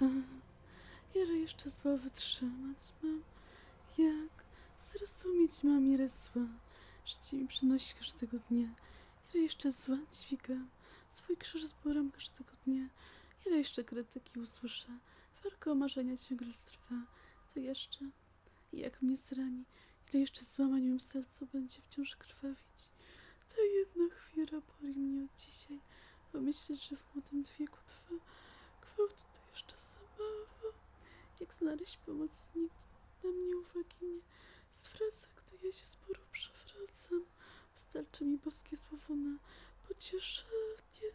Ile jeszcze zła wytrzymać mam? Jak zrozumieć mam ile zła? Życie mi przynosi każdego dnia. Ile jeszcze zła dźwigam? Swój krzyż zbieram każdego dnia. Ile jeszcze krytyki usłyszę? Walka o marzenia ciągle trwa. To jeszcze, jak mnie zrani, ile jeszcze złamań mym sercu będzie wciąż krwawić. Ta jedna chwila boli mnie od dzisiaj. Pomyśleć, że w młodym wieku trwa gwałt. Jak znaleźć pomoc, nikt na mnie uwagi nie zwraca, gdy ja się sporo przewracam. Wystarczy mi boskie słowo na pocieszenie.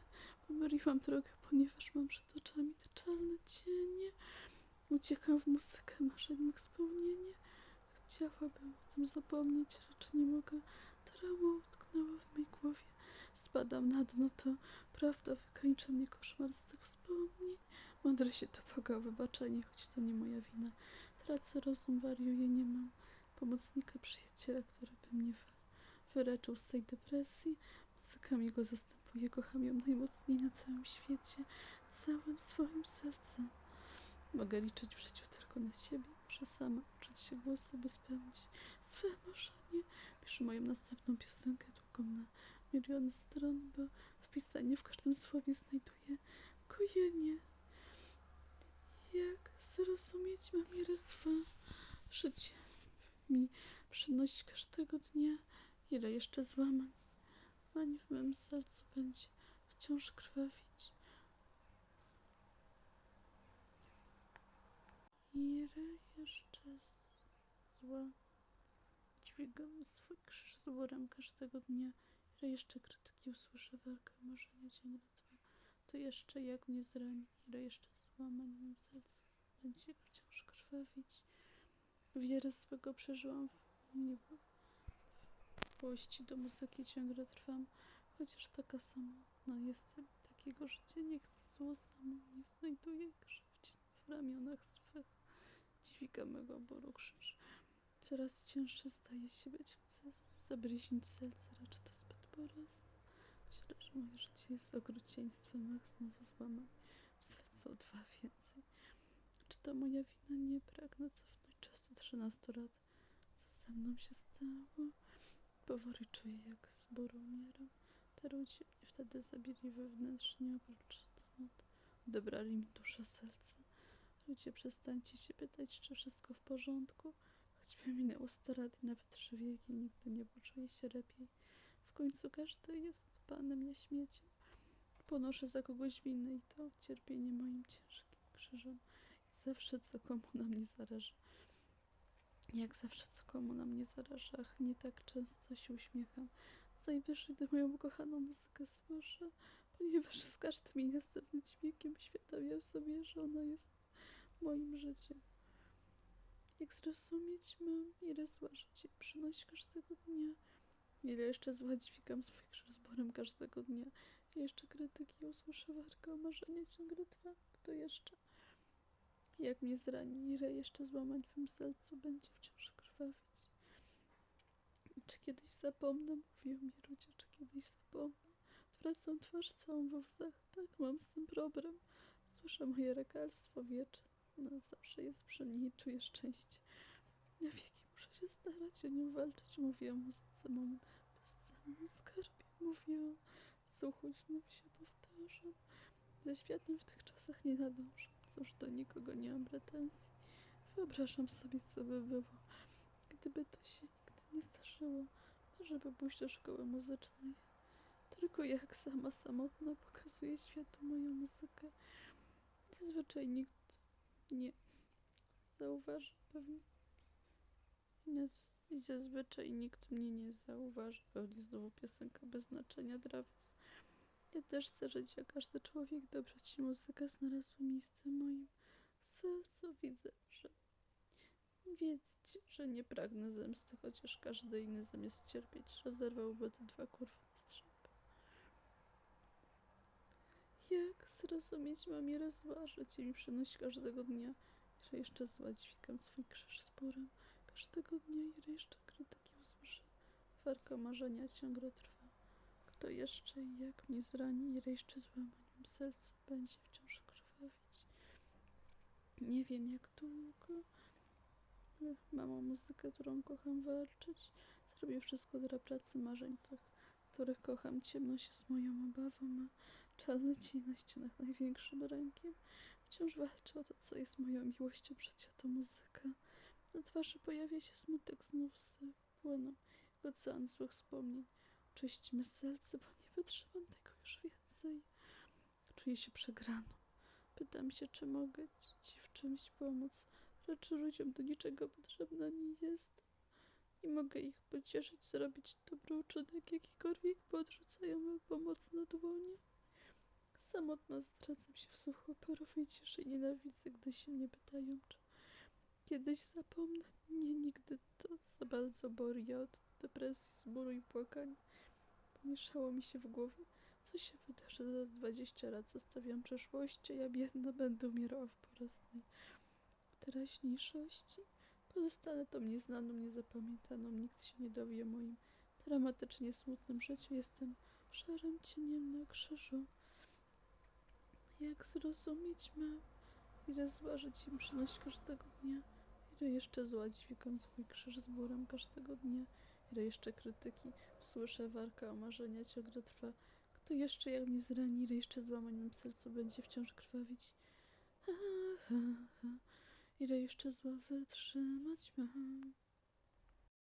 Pomyliłam drogę, ponieważ mam przed oczami te czarne cienie. Uciekam w muzykę marzeń mych spełnienie. Chciałabym o tym zapomnieć, lecz nie mogę. Trauma utknęła w mej głowie. Spadam na dno, to prawda wykańcza mnie koszmar z tych wspomnień. Mądry się to Boga o wybaczenie, choć to nie moja wina. Tracę rozum, wariuję, nie mam pomocnika, przyjaciela, który by mnie wy, wyleczył z tej depresji. Muzyka mi go zastępuje, kocham ją najmocniej na całym świecie, całym swoim sercem. Mogę liczyć w życiu tylko na siebie, muszę sama uczyć się głosu, by spełnić swe marzenie. Piszę moją następną piosenkę długą na miliony stron, bo w pisaniu w każdym słowie znajduję kojenie. Jak zrozumieć mam zła życie mi przynosi każdego dnia, ile jeszcze złamań, mań w mym sercu będzie wciąż krwawić. Ile jeszcze zła dźwigam swój krzyż z worem każdego dnia, ile jeszcze krytyki usłyszę? Walkę, marzenia ciągle trwa. To jeszcze jak mnie zrani, ile jeszcze mym sercu będzie wciąż krwawić. Wiele swego przeżyłam w miłości do muzyki ciągle trwam, chociaż taka samotna jestem. Takiego życia nie chcę zło samo, nie znajduję krzywdzień w ramionach swych. Dźwiga mego bólu krzyż. Coraz cięższe staje się być, chcę zabliźnić serce, lecz to zbyt bolesne. Myślę, że moje życie jest okrucieństwem, ach znowu złamań. W sercu o dwa więcej. Czy to moja wina? Nie pragnę cofnąć czasu 13 lat. Co ze mną się stało? Powoli czuję, jak z bólu umieram. Te ludzie mnie wtedy zabili wewnętrznie, oprócz cnót. Odebrali mi duszę, serce. Ludzie, przestańcie się pytać, czy wszystko w porządku. Choćby minęło 100 lat i nawet trzy wieki, nigdy nie poczuję się lepiej. W końcu każdy jest panem, ja śmieciem. Ponoszę za kogoś winę i to cierpienie moim ciężkim krzyżem. Zawsze co komu na mnie zależy. Jak zawsze co komu na mnie zależy, ach nie tak często się uśmiecham. Z najwyższej do moją ukochaną muzykę słyszę, ponieważ z każdym jej następnym dźwiękiem świadomiam sobie, że ona jest moim życiem. Jak zrozumieć mam, ile zła życie przynosi każdego dnia, ile jeszcze zła dźwigam swój krzyż z każdego dnia, jeszcze krytyki usłyszę walkę o marzenie ciągle trwa, kto jeszcze? Jak mnie zrani, ile jeszcze złamań w mym sercu będzie wciąż krwawić. Czy kiedyś zapomnę, mówią mi ludzie, czy kiedyś zapomnę. Odwracam twarz całą we łzach, tak mam z tym problem. Słyszę moje lekarstwo wieczne, no, zawsze jest przy mnie i czuję szczęście. Na wieki muszę się starać o nią walczyć, mówię o moim bezcennym skarbie, słuchu, znów się powtarzam. Ze światem w tych czasach nie nadążam. Cóż, do nikogo nie mam pretensji. Wyobrażam sobie, co by było, gdyby to się nigdy nie zdarzyło, żeby pójść do szkoły muzycznej. Tylko jak sama samotna pokazuje światu moją muzykę. Zazwyczaj nikt nie zauważy pewnie. Nie, I zazwyczaj nikt mnie nie zauważy. Pewnie znowu piosenka bez znaczenia was. Ja też chcę żyć jak każdy człowiek, dobrać ci muzyka znalazła miejsce w moim sercu. Widzę, że wiedzieć, że nie pragnę zemsty, chociaż każdy inny zamiast cierpieć rozerwałby te dwa kurwy na strzępy. Jak zrozumieć mam ile zła życie mi przynosi każdego dnia, że jeszcze zła swój krzyż z bórem. Każdego dnia ile jeszcze krytyki usłyszę. Walka o marzenia ciągle trwa. Kto jeszcze i jak mnie zrani, złamań w mym sercu będzie wciąż krwawić. Nie wiem jak długo. Mam muzykę, którą kocham walczyć. Zrobię wszystko dla pracy marzeń, tych, których kocham. Ciemność jest moją obawą, a czarny cień na ścianach największym rękiem. Wciąż walczę o to, co jest moją miłością, przecież to muzyka. Na twarzy pojawia się smutek, znów spłyną jak ocean złych wspomnień. Czyśćmy serce, bo nie wytrzymam tego już więcej. Czuję się przegraną. Pytam się, czy mogę ci w czymś pomóc. Rzeczy ludziom do niczego potrzebna nie jest. Nie mogę ich pocieszyć, zrobić dobry uczynek jakikolwiek, bo odrzucają mą pomoc na dłonie. Samotna zwracam się w słuch operowej ciszy i nienawidzę, gdy się mnie pytają, czy kiedyś zapomnę. Nie, nigdy to za bardzo boli. Ja od depresji, z bólu i płakania. Pomieszało mi się w głowie. Co się wydarzy za 20 lat? Zostawiam przeszłość, a ja biedna będę umierała w bolesnej teraźniejszości. Pozostanę tą nieznaną, niezapamiętaną. Nikt się nie dowie o moim dramatycznie smutnym życiu. Jestem szarym cieniem na krzyżu. Jak zrozumieć mam, ile zła żyć im przynosi każdego dnia? Ile jeszcze zła dźwigam swój krzyż z bólem każdego dnia? Ile jeszcze krytyki słyszę, walka o marzenia ciągle trwa. Kto jeszcze jak mnie zrani, ile jeszcze złamań mym sercu będzie wciąż krwawić? Ha, ha, ha. Ile jeszcze zła wytrzymać mam?